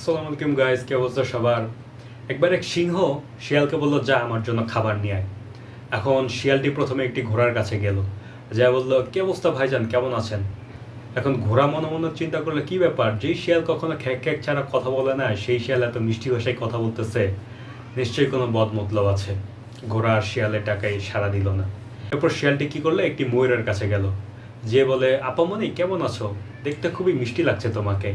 আসসালামু আলাইকুম গাইস কি অবস্থা সবার? একবার এক সিংহ শিয়ালকে বলল, যা আমার জন্য খাবার নিয়ে আয়। এখন শিয়ালটি প্রথমে একটি ঘোড়ার কাছে গেল। যা বলল, কি অবস্থা ভাইজান, কেমন আছেন? এখন ঘোড়া মনে মনে চিন্তা করলে, কি ব্যাপার? যেই শিয়াল কখনো খ্যাক খ্যাক ছাড়া কথা বলে না, সেই শিয়াল এত মিষ্টি ভাষায় কথা বলতেছে। নিশ্চয়ই কোনো বদমতলব আছে। ঘোড়া আর শিয়ালের টাকায় সাড়া দিল না। এরপর শিয়ালটি কি করল? একটি ময়ূরের কাছে গেল। যে বলে আপামনি কেমন আছো? দেখতে খুবই মিষ্টি লাগছে তোমাকে।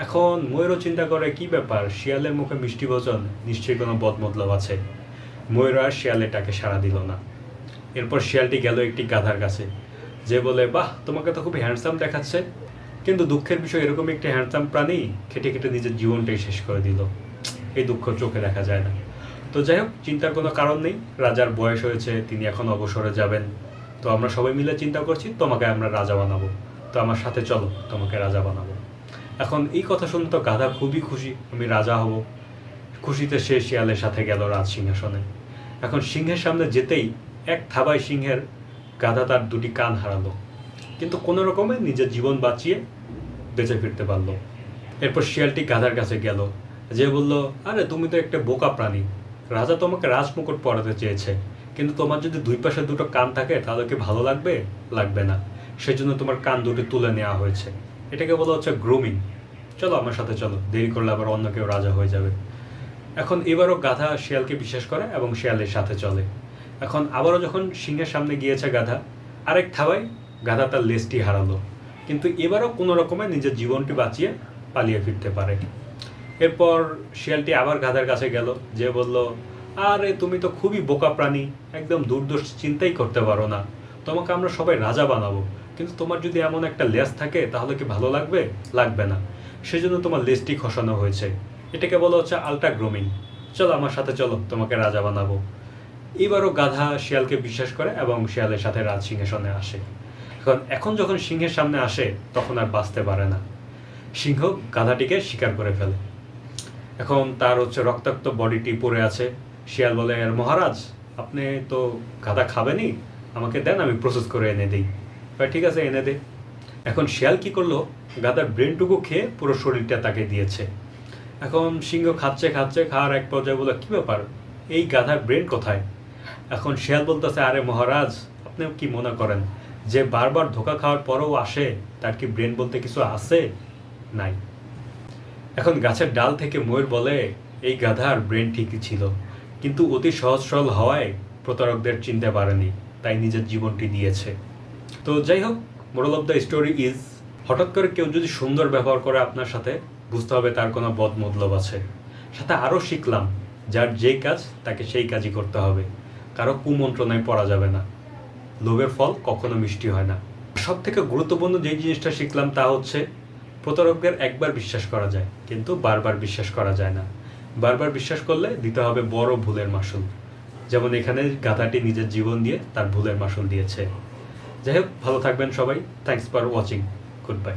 এখন ময়ূরও চিন্তা করে কি ব্যাপার, শিয়ালের মুখে মিষ্টি ভোজন, নিশ্চয়ই কোনো বদমতলব আছে। ময়ূর আর শিয়ালেরটাকে সাড়া দিল না। এরপর শিয়ালটি গেল একটি গাধার কাছে। যে বলে, বাহ, তোমাকে তো খুব হ্যান্ডসাম দেখাচ্ছে। কিন্তু দুঃখের বিষয়, এরকম একটি হ্যান্ডসাম প্রাণী খেটে খেটে নিজের জীবনটাই শেষ করে দিল। এই দুঃখ চোখে দেখা যায় না। তো যাই হোক, চিন্তার কোনো কারণ নেই। রাজার বয়স হয়েছে, তিনি এখন অবসরে যাবেন। তো আমরা সবাই মিলে চিন্তা করছি, তোমাকে আমরা রাজা বানাবো। তো আমার সাথে চলো, তোমাকে রাজা বানাবো। এখন এই কথা শুনে তো গাধা খুবই খুশি, আমি রাজা হব। খুশিতে সে শিয়ালের সাথে গেল রাজ সিংহাসনে। এখন সিংহের সামনে যেতেই এক থাবায় সিংহের গাধা তার দুটি কান হারালো। কিন্তু কোনো রকমে নিজের জীবন বাঁচিয়ে বেঁচে ফিরতে পারল। এরপর শিয়ালটি গাধার কাছে গেল। যে বলল, আরে, তুমি তো একটা বোকা প্রাণী। রাজা তোমাকে রাজমুকুট পরাতে চেয়েছে। কিন্তু তোমার যদি দুই পাশে দুটো কান থাকে, তাহলে কি ভালো লাগবে? লাগবে না। সেজন্য তোমার কান দুটি তুলে নেওয়া হয়েছে। এটাকে বলা হচ্ছে গ্রুমিং চলো আমার সাথে চলো, দেরি করলে আবার অন্য কেউ রাজা হয়ে যাবে। এখন এবারও গাধা শিয়ালকে বিশ্বাস করে এবং শিয়ালের সাথে চলে। এখন আবারও যখন সিংহের সামনে গিয়েছে গাধা, আরেক থাবায় গাধা তার লেজটি হারালো। কিন্তু এবারও কোনো রকমে নিজের জীবনটি বাঁচিয়ে পালিয়ে ফিরতে পারে। এরপর শিয়ালটি আবার গাধার কাছে গেল, যে বলল, আরে, তুমি তো খুবই বোকা প্রাণী, একদম দুর্দোষ চিন্তাই করতে পারো না। তোমাকে আমরা সবাই রাজা বানাবো কিন্তু তোমার যদি এমন একটা লেজ থাকে, তাহলে কি ভালো লাগবে? লাগবে না। সেজন্য তোমার লেজটি খসানো হয়েছে। এটাকে বলা হচ্ছে আলট্রা গ্রোমিং চলো আমার সাথে চলো, তোমাকে রাজা বানাবো। এবারও গাধা শিয়ালকে বিশ্বাস করে এবং শিয়ালের সাথে রাজ সিংহাসনে আসে। এখন এখন যখন সিংহের সামনে আসে, তখন আর বাঁচতে পারে না। সিংহ গাধাটিকে শিকার করে ফেলে। এখন তার হচ্ছে রক্তাক্ত বডিটি পড়ে আছে। শিয়াল বলে আর মহারাজ, আপনি তো গাধা খাবেনই? আমাকে দেন, আমি প্রসেস করে এনে দিই। ঠিক আছে, এনে দে। এখন শিয়াল কি করল? গাধার ব্রেনটুকু খেয়ে পুরো শরীরটা তাকে দিয়েছে। এখন সিংহ খাচ্ছে খাচ্ছে, খাওয়ার এক পর্যায়ে বলে কি ব্যাপার? এই গাধার ব্রেন কোথায়? এখন শিয়াল বলতেছে, আরে মহারাজ, আপনি কি মনে করেন, যে বারবার ধোকা খাওয়ার পরেও আসে? তার কি ব্রেন বলতে কিছু আছে? নাই। এখন গাছের ডাল থেকে ময়ূর বলে, এই গাধার ব্রেন ঠিকই ছিল, কিন্তু অতি সহজ সরল হওয়ায় প্রতারকদের চিনতে পারেনি, তাই নিজের জীবনটি দিয়েছে। তো যাই হোক moral of the story is হঠাৎ করে কেউ যদি সুন্দর ব্যবহার করে আপনার সাথে, বুঝতে হবে তার কোনো বদমতলব আছে। সাথে আরও শিখলাম, যার যেই কাজ, তাকে সেই কাজই করতে হবে। কারও কুমন্ত্রণায় পড়া যাবে না। লোভের ফল কখনো মিষ্টি হয় না। সব থেকে গুরুত্বপূর্ণ যে জিনিসটা শিখলাম তা হচ্ছে, প্রতারকদের একবার বিশ্বাস করা যায়, কিন্তু বারবার বিশ্বাস করা যায় না। বারবার বিশ্বাস করলে দিতে হবে বড় ভুলের মাসুল। যেমন এখানে গাধাটি নিজের জীবন দিয়ে তার ভুলের মাসুল দিয়েছে। যাই হোক ভালো থাকবেন সবাই। Thanks for watching good bye